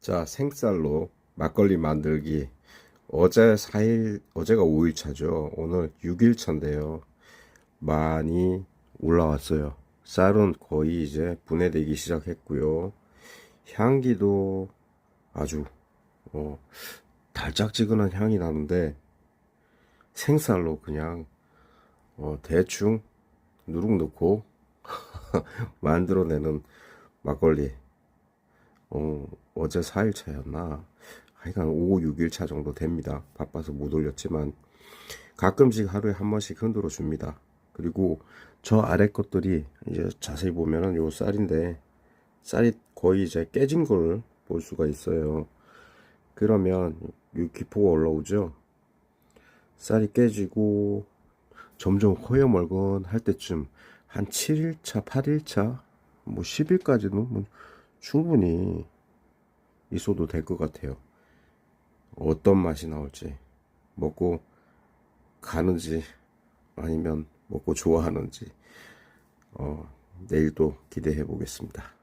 자, 생쌀로 막걸리 만들기. 어제 4일, 어제가 5일 차죠. 오늘 6일 차인데요. 많이 올라왔어요. 쌀은 거의 이제 분해되기 시작했고요. 향기도 아주, 어, 달짝지근한 향이 나는데, 생쌀로 그냥, 어, 대충 누룩 넣고 만들어내는 막걸리. 어, 어제 4일 차였나? 하여간 5, 6일 차 정도 됩니다. 바빠서 못 올렸지만 가끔씩 하루에 한 번씩 흔들어 줍니다. 그리고 저 아래 것들이 이제 자세히 보면은 요 쌀인데 쌀이 거의 이제 깨진 걸 볼 수가 있어요. 그러면 이 기포가 올라오죠. 쌀이 깨지고 점점 허여멀건 할 때쯤 한 7일차, 8일차, 뭐 10일까지는 뭐 충분히 있어도 될 것 같아요. 어떤 맛이 나올지 먹고 가는지 아니면 먹고 좋아하는지 어, 내일도 기대해 보겠습니다.